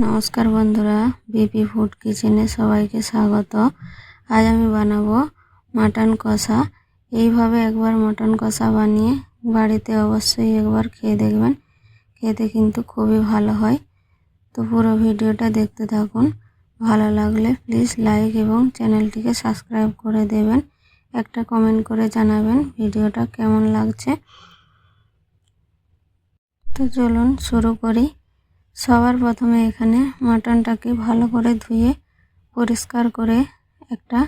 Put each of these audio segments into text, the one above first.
নমস্কার বন্ধুরা, BP food কিচেনে সবাইকে স্বাগত। আজ আমি বানাবো মাটন কষা। এইভাবে একবার মাটন কষা বানিয়ে বাড়িতে অবশ্যই একবার খেয়ে দেখবেন। খেতে কিন্তু খুবই ভালো হয়। তো পুরো ভিডিওটা দেখতে থাকুন। ভালো লাগলে প্লিজ লাইক এবং চ্যানেলটিকে সাবস্ক্রাইব করে দেবেন। একটা কমেন্ট করে জানাবেন ভিডিওটা কেমন লাগছে। তো চলুন শুরু করি। সবার প্রথমে এখানে মাটনটাকে ভালো করে ধুয়ে পরিষ্কার করে একটা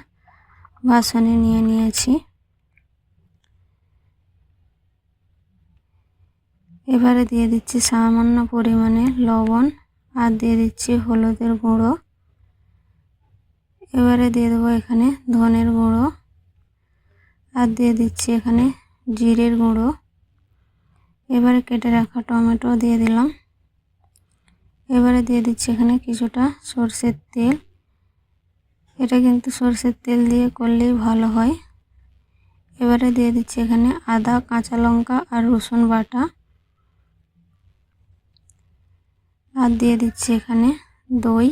বাসনে নিয়ে নিয়েছি। এবারে দিয়ে দিচ্ছি সামান্য পরিমাণে লবণ আর দিয়ে দিচ্ছি হলুদের গুঁড়ো। এবারে দিয়ে দেবো এখানে ধনের গুঁড়ো আর দিয়ে দিচ্ছি এখানে জিরের গুঁড়ো। এবারে কেটে রাখা টমেটো দিয়ে দিলাম। এবারে দিয়ে দিচ্ছি এখানে কিছুটা সর্ষের তেল। এটা কিন্তু সর্ষের তেল দিয়ে করলেই ভালো হয়। এবারে দিয়ে দিচ্ছি এখানে আদা, কাঁচা লঙ্কা আর রসুন বাটা। আর দিয়ে দিচ্ছি এখানে দই।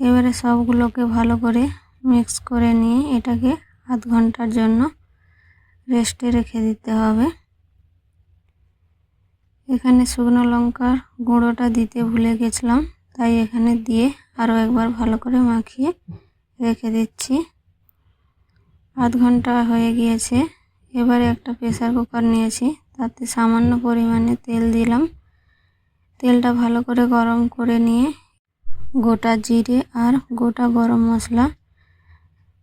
এবারে সবগুলোকে ভালো করে মিক্স করে নিয়ে এটাকে আধ ঘণ্টার জন্য রেস্টে রেখে দিতে হবে। এখানে শুকনো লঙ্কার গুঁড়োটা দিতে ভুলে গেছিলাম, তাই এখানে দিয়ে আরও একবার ভালো করে মাখিয়ে রেখে দিচ্ছি। আধ ঘণ্টা হয়ে গিয়েছে, এবারে একটা প্রেসার কুকার নিয়েছি, তাতে সামান্য পরিমাণে তেল দিলাম। তেলটা ভালো করে গরম করে নিয়ে গোটা জিরে আর গোটা গরম মশলা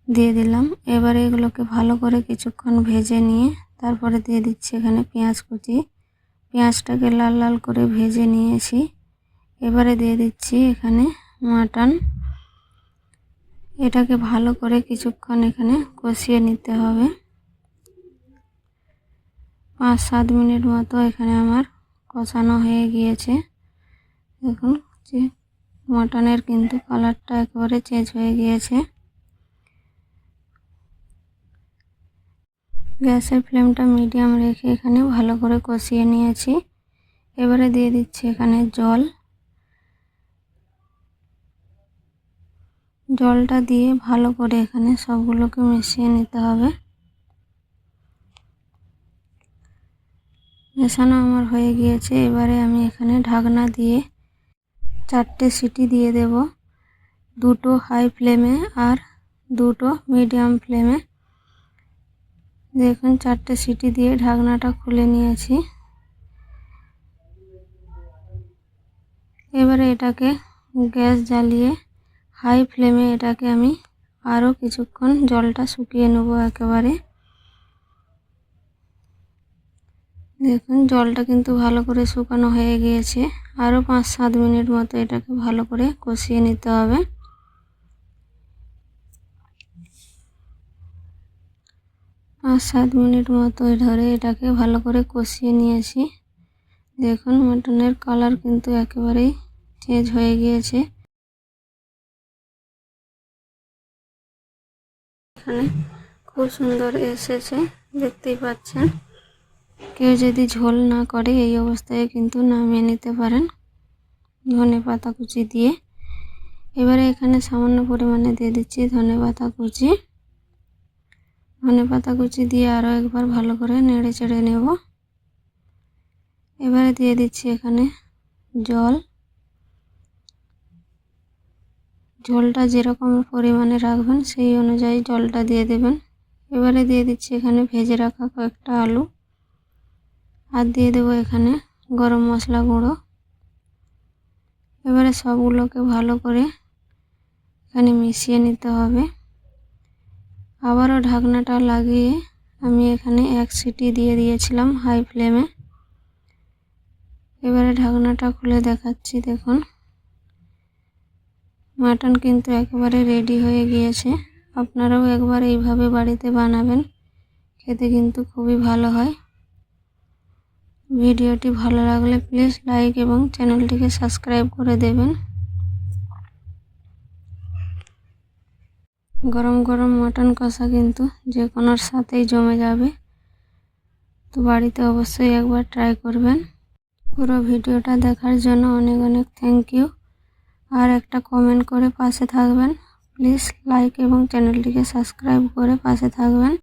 দিয়ে দিলাম। এবারে এগুলোকে ভালো করে কিছুক্ষণ ভেজে নিয়ে তারপরে দিয়ে দিচ্ছি এখানে পেঁয়াজ কুচি। পেঁয়াজটাকে লাল লাল করে ভেজে নিয়েছি। এবারে দিয়ে দিচ্ছি এখানে মাটন। এটাকে ভালো করে কিছুক্ষণ এখানে কষিয়ে নিতে হবে। পাঁচ সাত মিনিট মতো এখানে আমার কষানো হয়ে গিয়েছে। দেখুন যে মাটনের কিন্তু কালারটা একেবারে চেঞ্জ হয়ে গিয়েছে। গ্যাসের ফ্লেমটা মিডিয়াম রেখে এখানে ভালো করে কষিয়ে নিয়েছি। এবারে দিয়ে দিচ্ছি এখানে জল। জলটা দিয়ে ভালো করে এখানে সবগুলোকে মিশিয়ে নিতে হবে। মেশানো আমার হয়ে গিয়েছে। এবারে আমি এখানে ঢাকনা দিয়ে চারটে সিটি দিয়ে দেব। দুটো হাই ফ্লেমে আর দুটো মিডিয়াম ফ্লেমে। দেখুন, চারটে সিটি দিয়ে ঢাকনাটা খুলে নিয়েছি। এবারে এটাকে গ্যাস জ্বালিয়ে হাই ফ্লেমে এটাকে আমি আরও কিছুক্ষণ জলটা শুকিয়ে নেব একেবারে। দেখুন, জলটা কিন্তু ভালো করে শুকানো হয়ে গিয়েছে। আরও পাঁচ সাত মিনিট মতো এটাকে ভালো করে কষিয়ে নিতে হবে। পাঁচ সাত মিনিট মতো ধরে এটাকে ভালো করে কষিয়ে নিয়েছি দেখুন মটনের কালার কিন্তু একেবারেই চেঞ্জ হয়ে গিয়েছে। এখানে খুব সুন্দর এসেছে, দেখতেই পাচ্ছেন। কেউ যদি ঝোল না করে, এই অবস্থায় কিন্তু নামিয়ে নিতে পারেন ধনে পাতা কুচি দিয়ে। এবারে এখানে সামান্য পরিমাণে দিয়ে দিচ্ছি ধনে পাতা কুচি। ধনে পাতা কুচি দিয়ে আরও একবার ভালো করে নেড়ে চেড়ে নেব। এবারে দিয়ে দিচ্ছি এখানে জল। ঝোলটা যেরকম পরিমাণে রাখবেন সেই অনুযায়ী জলটা দিয়ে দেবেন। এবারে দিয়ে দিচ্ছি এখানে ভেজে রাখা কয়েকটা আলু। আর দিয়ে দেবো এখানে গরম মশলা গুঁড়ো। এবারে সবগুলোকে ভালো করে এখানে মিশিয়ে নিতে হবে। আবারও ঢাকনাটা লাগিয়ে আমি এখানে এক সিটি দিয়ে দিয়েছিলাম হাই ফ্লেমে। এবারে ঢাকনাটা খুলে দেখাচ্ছি, দেখুন। মাটন কিন্তু একেবারে রেডি হয়ে গিয়েছে। আপনারাও একবার এইভাবে বাড়িতে বানাবেন, খেতে কিন্তু খুবই ভালো হয়। ভিডিওটি ভালো লাগলে প্লিজ লাইক এবং চ্যানেলটিকে সাবস্ক্রাইব করে দেবেন। গরম গরম মটন কষা কিন্তু যে কোনোর সাথেই জমে যাবে। তো বাড়িতে অবশ্যই একবার ট্রাই করবেন। পুরো ভিডিওটা দেখার জন্য অনেক অনেক থ্যাংক ইউ আর একটা কমেন্ট করে পাশে থাকবেন। প্লিজ লাইক এবং চ্যানেলটিকে সাবস্ক্রাইব করে পাশে থাকবেন।